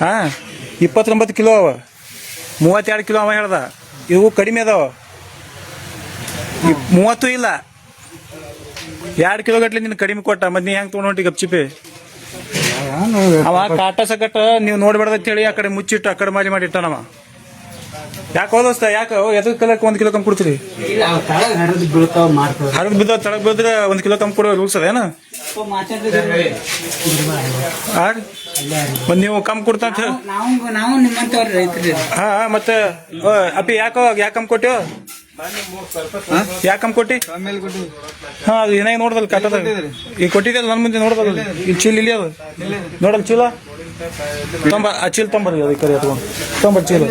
ಹಾ ಇಪ್ಪತ್ತೊಂಬತ್ತು ಕಿಲೋ ಅವ. ಮೂವತ್ತೆರಡು ಕಿಲೋ ಅವ ಹೇಳ್ದ. ಇವು ಕಡಿಮೆ ಅದಾವ. ಮೂವತ್ತು ಇಲ್ಲ. ಎರಡು ಕಿಲೋ ಗಟ್ಲೆ ನಿನ್ ಕಡಿಮೆ ಕೊಟ್ಟ ಮತ್ತೆ ನೀ ಹೆಂಗ್ ತೊಗೊಂಡು ಹೊಂಟಿ ಗಪ್ಚಿಪೆ ಅವ ಕಾಟ ಸಕಟ ನೀವು ನೋಡ್ಬೇಡ್ದ ಹೇಳಿ ಆ ಕಡೆ ಮುಚ್ಚಿಟ್ಟು ಆ ಕಡೆ ಮಾಡಿ ಮಾಡಿ ಇಟ್ಟಾನವ ಯಾಕೆ ಹೋದಸ್ತ ಯಾಕೆ ಎದ್ರ ಕಲಕ್ಕೆ ಒಂದು ಕಿಲೋ ಕಮ್ಮಿ ಕೊಡ್ತೀರಿ? ಹರಿದ್ ಬಿದ್ದ ತಳಗ್ ಬಿದ್ರೆ ಒಂದು ಕಿಲೋ ಕಮ್ಮಿ ಕೊಡೋ ರೂಲ್ಸ್ ಅದೇನ ಮತ್ತೆ ನೀವು ಕಮ್ ಕೊಡ್ತಾ ಅಂತ ಹೇಳಿ. ನಾವು ನಾವು ನಿಮ್ಮಂತವ್ರ ರೈತರಿ ಹಾ ಮತ್ತೆ ಓ, ಅಪ್ಪಿ ಯಾಕೋ ಯಾಕೆ ಕಮ್ಮಿ ಯಾಕಮ್ ಯಾಕೆ ಕಮ್ಮಿ ಕೊಟ್ಟಿ? ಹಾ ಅದು ಏನಾಗ ನೋಡ್ದಲ್ಲ ಕಟ್ಟದ ಈಗ ಕೊಟ್ಟಿದ್ಯಲ್ಲ ನನ್ನ ಮುಂದೆ ನೋಡ್ದಲ್ಲ ಇಲ್ಲಿ ಚೀಲ ಇಲ್ಲಿ ಅದು. ನೋಡಲ್ ಚೀಲ? ತೊಂಬ ಆ ಚೀಲ ತೊಂಬರ್ರಿ ಅದು ಈ ಕಡೆ ಎತ್ಕೊಂಡು. ತೊಂಬರ್ ಚೀಲ.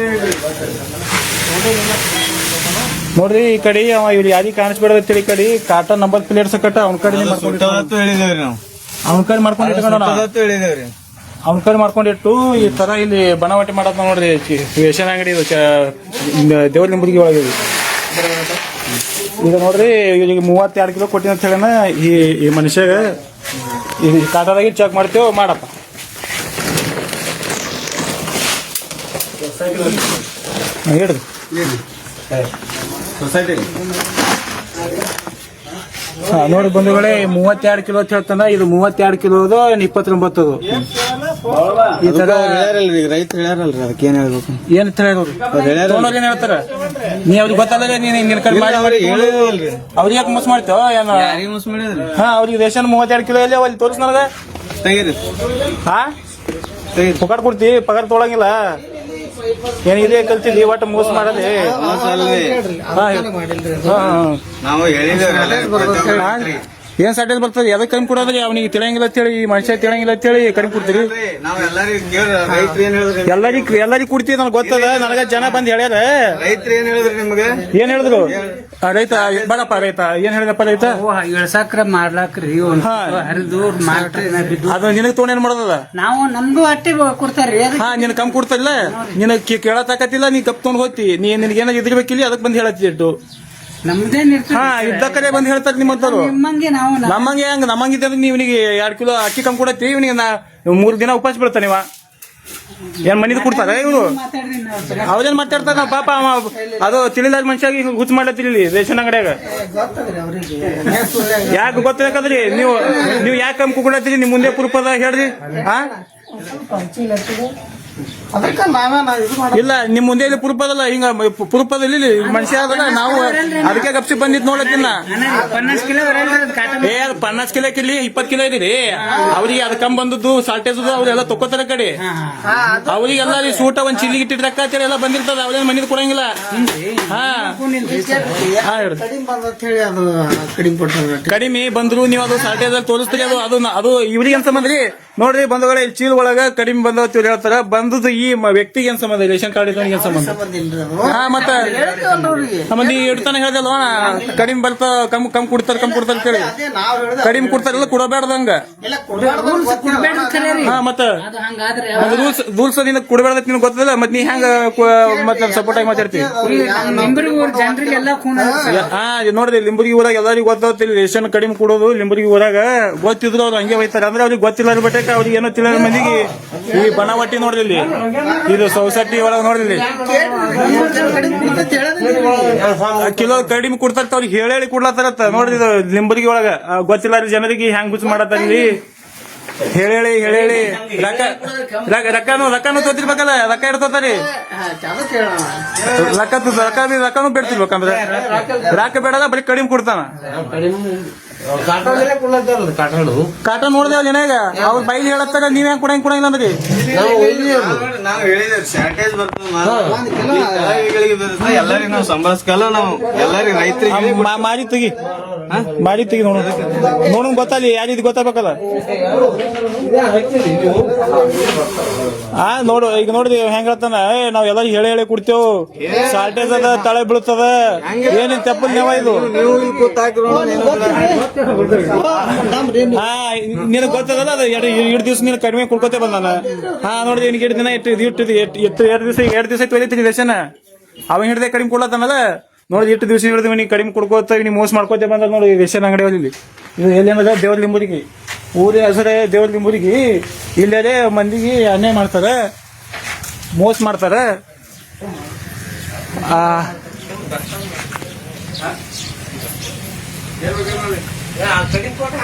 ನೋಡ್ರಿ ಈ ಕಡೆ ಅವ ಇವ್ರು ಯಾರಿಗೆ ಕಾಣಿಸ್ಬೇಡ ಈ ಕಡೆ. ಕಾಟ ನಂಬರ್ ಪ್ಲೇಟ್ಸ್ ಕಟ್ಟ ಅವ್ನ ಕಡೆ ಮಾಡ್ಕೊಂಡು ಹೇಳಿದೇವ್ರಿ ನಾವು. ಅವ್ನ ಕಡೆ ಮಾಡ್ಕೊಂಡು ಹೇಳಿದೇವ್ರಿ. ಅವ್ನ ಕೈ ಮಾಡ್ಕೊಂಡಿಟ್ಟು ಈ ತರ ಇಲ್ಲಿ ಬನವಾಟಿ ಮಾಡೋದ್ ನೋಡ್ರಿ, ಚಿ- ಅಂಗಡಿ ದೇವ್ರ ನಿಂಬುದಿಗೆ ಒಳಗೆ. ಈಗ ನೋಡ್ರಿ, ಈಗ ಮೂವತ್ತೆರಡು ಕಿಲೋ ಕೊಟ್ಟಿನ ಅಂತ ಹೇಳನ ಈ ಈ ಮನುಷ್ಯಗ ಈ ಕಾಟಾದಾಗಿ ಚೆಕ್ ಮಾಡ್ತೇವೆ, ಮಾಡಪ್ಪ. ಹೇಳ್ರಿ. ಸೊಸೈಟಿ. ನೋಡಿ ಬಂಧುಗಳೇ ಮೂವತ್ತೆರಡು ಕಿಲೋ ಅಂತ ಹೇಳ್ತಾನ ಇದು ಮೂವತ್ತೆರಡು ಕಿಲೋದು ಇಪ್ಪತ್ತೊಂಬತ್ತದು. ಈ ತರ ಹೇಳ್ಯಾರಲ್ರಿ ರೈತರು ಹೇಳ್ಯಾರಲ್ರಿ ಅದಕ್ಕೆ ಏನ್ ಹೇಳ್ಬೇಕು? ಏನ್ ಹೇಳ್ತಾರ? ನೀ ಅವ್ರಿಗೆ ಗೊತ್ತಲ್ಲ ನೀನ್ ನಿನ್ ಕಡೆ ಮಾಡಿ ಅವ್ರಿಗೆ ಯಾಕೆ ಮೋಸ ಮಾಡ್ತೇವ ಏನ? ಹಾ ಅವ್ರಿಗೆ ರೇಷನ್ ಮೂವತ್ತೆರಡು ಕಿಲೋ ಇಲ್ಲ ಅಲ್ಲಿ ತೋರಿಸ್ ನನಗ. ತೆಗೀರಿ. ಹಾ? ಪಗಾರ ಕೊಡ್ತಿ ಪಗಾರ ತೊಗೊಳಂಗಿಲ್ಲ ಏನ್ ಇದೇ ಕಲ್ತಿದ್ದಿ? ಒಟ್ಟು ಮೋಸ ಮಾಡದೆ? ಮೋಸ ಅಲ್ರಿ ಹಾ ಹಾ, ನಾವು ಹೇಳಿದೇವ್ರಿ ಎಲ್ಲ ಹಾ. ಏನ್ ಸಾಟೇಜ್ ಬರ್ತದೆ? ಎದಕ್ಕೆ ಕಡಿಮೆ ಕೊಡೋದ್ರಿ? ಅವನಿಗೆ ತಿಳಿಯಂಗಿಲ್ಲ ಅಂತೇಳಿ ಈ ಮನುಷ್ಯ ತಿಳಿಯಂಗಿಲ್ಲ ಅಂತೇಳಿ ಕಡಿಮೆ ಕೊಡ್ತೀರಿ? ನಾವ್ ಎಲ್ಲರಿಗೂ ಕೇಳ್ರಿ ರೈತರು ಏನ್ ಹೇಳಿದ್ರಿ ಎಲ್ಲರಿಗ್ ಎಲ್ಲರಿಗೂ ಕೊಡ್ತೀವಿ ನನಗೆ ಗೊತ್ತದ? ನನಗ ಜನ ಬಂದ್ ಹೇಳ್ಯಾರ. ರೈತರು ಏನ್ ಹೇಳಿದ್ರಿ ನಿಮ್ಗೆ? ಏನ್ ಹೇಳಿದ್ರು? ಆ, ರೈತ ಬೇಡಪ್ಪ ರೈತ. ಏನ್ ಹೇಳಿದಪ್ಪ ರೈತ? ಇಳ್ಸಾಕ್ರ ಮಾಡ್ಲಾಕ್ರಿ ಒಂದ್ ಹಾ. ಹರಿದು ಮಾರಾಟ ಬಿದ್ದು. ಅದು ನಿನಗ್ ತೋಣ ಏನ್ ಮಾಡೋದದ? ನಾವು ನಮ್ಗೂ ಅಟ್ಟಿ ಕೊಡ್ತಾರ್ರಿ ಅದಕ್ಕೆ ಹಾ ನಿನ್ ಕಮ್ ಕೊಡ್ತಾರಿಲ್ಲ? ನಿನ ಕೇಳತಾಕತ್ತಿಲ್ಲ ನೀ ಕಪ್ ತೊಗೊಂಡ್ ಹೋಗ್ತಿ. ನೀ ನಿನಗೆ ಏನೋ ಇದ್ರಬೇಕಿಲ್ಲ ಅದಕ್ಕೆ ಬಂದ್ ಹೇಳತ್ತಿಟ್ಟು ಹಾ ಇದ್ದಕ್ಕರೆ ಬಂದ್ ಹೇಳ್ತಾರ ನಿಮ್ಮಂತವ್ರು. ನಿಮ್ಮಂಗೆ ಹಂಗ? ನಮ್ಮಂಗಿದ್ರೆ ನೀವು ಇವನಿಗೆ ಎರಡ್ ಕಿಲೋ ಅಕ್ಕಿ ಕಮ್ ಕೊಡತ್ತಿ ಇವನಿಗೆ ನಾ ಮೂರ್ ದಿನ ಉಪವಾಸ ಬೀಳ್ತಾನೆ ಇವ. ಏನ್ ಮನಿದ್ ಕೊಡ್ತಾರ ಇವ್ರು. ಅವ್ರೇನ್ ಮಾತಾಡ್ತಾರ? ಪಾಪ ಅವ ಅದು ತಿಳಿಲಾರ ಮನುಷ್ಯಾಗಿ ಹುಚ್ಚ ಮಾಡ್ಲತ್ತಿರ್ಲಿ ರೇಷನ್ ಅಂಗಡಿಯಾಗ. ಯಾಕೆ ಗೊತ್ತಾಕದ್ರಿ ನೀವು ನೀವು ಯಾಕೆ ಕಮ್ಮಿ ಕೊಡತ್ತೀರಿ ನಿಮ್ ಮುಂದೆ ಪ್ರೂಫ್ ಅದ ಹೇಳ್ರಿ. ಹಾ? ಅದಕ್ಕೆ ಇದು ಇಲ್ಲ ನಿಮ್ ಮುಂದೆ ಇಲ್ಲಿ ಪ್ರೂಫ್ ಅದಲ್ಲ ಹಿಂಗ ಪುರುಪದಲ್ಲಿ ಅದ ಇಲ್ಲಿ ಮನುಷ್ಯ ಅದಲ್ಲ ನಾವು ಅದಕ್ಕೆ ಗಪ್ಸಿ ಬಂದಿದ್ ನೋಡತ್ತಿನ ಪನ್ನಾಸ್ ಕಿಲೋ ಏ ಅದು ಪನ್ನಾಸ್ ಕಿಲೋ ಕಿಲಿ ಇಪ್ಪತ್ ಕಿಲೋ ಇದೀರಿ. ಅವ್ರಿಗೆ ಅದ್ ಕಮ್ ಬಂದದ್ದು ಸಾಲ್ಟೇಜ್ ಅವ್ರೆಲ್ಲ ತಕ್ಕೋತಾರ ಕಡೆ. ಅವ್ರಿಗೆಲ್ಲ ಸೂಟ ಒಂದ್ ಚಿಲ್ಲಿ ಇಟ್ಟಿದ್ ರೊಕ್ಕ ಅಂತೇಳಿ ಎಲ್ಲ ಬಂದಿರ್ತದ ಅವ್ರೇನ್ ಮನಿದ್ ಕೊಡಂಗಿಲ್ಲ. ಕಡಿಮೆ ಬಂದ್ರು ನೀವು ಅದು ಸಾಲ್ಟೇಜ್ ಅಲ್ಲಿ ತೋರಿಸ್ತೀರಿ ಅದು ಅದು ಅದು ಇವ್ರಿಗೆ ಅಂತ ನೋಡ್ರಿ ಬಂಧುಗಳ, ಇಲ್ಲಿ ಚೀಲ ಒಳಗ ಕಡಿಮೆ ಬಂದವ ಅಂತ ಹೇಳ್ತಾರ. ಬಂದದ್ದು ಈ ಮ- ವ್ಯಕ್ತಿಗೆ ಏನ್ ಸಂಬಂಧ? ರೇಷನ್ ಕಾರ್ಡ್ ಇದ್ದವನಿಗೆ ಏನ್ ಸಂಬಂಧ? ಹಾ, ಮತ್ತೆ ಮಂದಿ ಇಡ್ತಾನೆ ಹೇಳ್ದಲ್ವ ಕಡಿಮೆ ಬರ್ತಾವ ಕಮ್ ಕಮ್ ಕೊಡ್ತಾರ ಕಮ್ ಕೊಡ್ತಾರ ಅಂತೇಳಿ ಕಡಿಮೆ ಕೊಡ್ತಾರಲ್ಲ ಕೊಡಬೇಡ್ದಂಗ ಹಾ, ಮತ್ತ ಅದು ಹಂಗಾದ್ರೆ ರೂಲ್ಸ್ ರೂಲ್ಸ್ ನಿನ್ ಕೊಡಬೇಡ ನಿನ್ ಗೊತ್ತಿಲ್ಲ ಮತ್ ನೀ ಹೆಂಗ ಮತ್ತೆ ಸಪೋರ್ಟ್ ಆಗಿ ಮಾತಾಡ್ತಿ? ಹಾ ನೋಡ್ರಿ, ಲಿಂಬುರ್ಗಿ ಊರಾಗ ಎಲ್ಲರಿಗೂ ಗೊತ್ತಾಗ್ತಿಲ್ಲ ರೇಷನ್ ಕಡಿಮೆ ಕೊಡೋದು, ಲಿಂಬುರ್ಗಿ ಊರಾಗ ಗೊತ್ತಿದ್ರು ಅವ್ರು ಹಂಗೆ ಹೋಯ್ತಾರೆ ಅಂದ್ರೆ ಅವ್ರಿಗೆ ಗೊತ್ತಿಲ್ಲ ಬಟ್ಟೆ ಅವ್ರಿಗೆ ಏನೋ ತಿಳಿದ ಮಂದಿಗೆ ಈ ಬನವಟ್ಟಿ ನೋಡ್ರಿ ಇಲ್ಲಿ ಇದು ಸೊಸೈಟಿ ಒಳಗ ನೋಡ್ರಿ ಇಲ್ಲಿ ಕಿಲೋ ಕಡಿಮೆ ಕೊಡ್ತಾರ ಅವ್ರಿಗೆ ಹೇಳಿ ಹೇಳಿ ಕೊಡ್ಲಾತಾರತ್ತ. ನೋಡ್ರಿ ಇದು ನಿಂಬರ್ಗಿ ಒಳಗ. ಗೊತ್ತಿಲ್ಲ ರೀ ಜನರಿಗೆ ಹೆಂಗ್ ಗುಚ್ಚ ಮಾಡತ್ತಿ ಇಲ್ಲಿ. ಹೇಳಿ ಹೇಳಿ ರೊಕ್ಕ, ರೊಕ್ಕ- ರೊಕ್ಕನು ರೊಕ್ಕನು ತೋತಿರ್ಬೇಕಲ್ಲ ರೊಕ್ಕ ಇಡ್ತೋತಾರಿ ರೊಕ್ಕ ರೊಕ್ಕ ರೊಕ್ಕನು ಬೇಡ್ತಿರ್ಬೇಕಂದ್ರೆ. ರೊಕ್ಕ ಬೇಡಲ್ಲ, ಬರೀ ಕಡಿಮೆ ಕೊಡ್ತಾನ. ಕಾಟ ನೋಡ್ದೇವ್ ಏನಾಗ ಅವ್ರ ಬೈಲಿ ಹೇಳತ್ತಾಗ ನೀವ್ ಹೆಂಗ್ ಕೊಡಂಗ್ ಕೊಡಂಗಿಲ್ಲ ಅಂದ್ರಿ ನಾವು ಬರ್ತದೆ ಎಲ್ಲರಿಗೂ ನಾವು ಸಂಭಾಳಿಸ್ಕಲ್ಲ ನಾವು ಎಲ್ಲರಿಗೂ ರೈತರಿಗೆ ಮಾ- ಮಾರಿ ತೆಗಿ. ಮಾಡಿ ತೆಗಿ ನೋಡ. ನೋಡು ಗೊತ್ತಲ್ಲಿ ಯಾರಿದ್ ಗೊತ್ತಾಗಬೇಕಲ್ಲ? ಆ ನೋಡು ಈಗ ನೋಡಿದ್ವಿ ಹೆಂಗ್ ಹೇಳ್ತಾನ ಏ ನಾವ್ ಎಲ್ಲ ಹೇಳಿ ಹೇಳಿ ಕೊಡ್ತೇವ್. ಶಾರ್ಟೇಜ್ ಅದ ತಳೆ ಬೀಳ್ತದ. ಏನೇನ್ ತೆಪ್ಪಲ್ ನೀವ ಇದು. ನಿನಗ್ ಗೊತ್ತದಲ್ಲ ಅದು ಎರಡು ಎರಡು ದಿವಸ ನೀನು ಕಡಿಮೆ ಕೊಡ್ಕೋತೆ ಬಂದಾನ ಹಾ ನೋಡಿ ನಿನಗೆ ಎರಡು ದಿನ ಇಟ್ಟು ಇದು ಇಟ್ಟಿದ್ ಎತ್ತು ಎರಡು ದಿವಸ ಎರಡು ದಿವಸ ತೊಳಿತೀನಿ ದೇಶನ. ಅವ ಹಿಡ್ದೆ ಕಡಿಮೆ ಕೊಡ್ಲತ್ತಾನಲ್ಲ ನೋಡಿ ಎಷ್ಟು ದಿವಸ ಹಿಡಿದ್ವಿ ನೀ ಕಡಿಮೆ ಕೊಡ್ಕೋತ ನೀ ಮೋಸ ಮಾಡ್ಕೋತೆ ಬಂದ ನೋಡಿ ರೇಷನ್ ಅಂಗಡಿ ಅಲ್ಲಿ ಇದು ಎಲ್ಲೇನದ ದೇವ್ರ ಲಿಂಬುರಿಗೆ ಊರಿನ ಹೆಸರೇ ದೇವ್ರ ಲಿಂಬುರಿಗೆ ಇಲ್ಲೇ ಮಂದಿಗೆ ಅನ್ಯಾಯ ಮಾಡ್ತಾರೆ ಮೋಸ ಮಾಡ್ತಾರ. ಆ Yeah, I.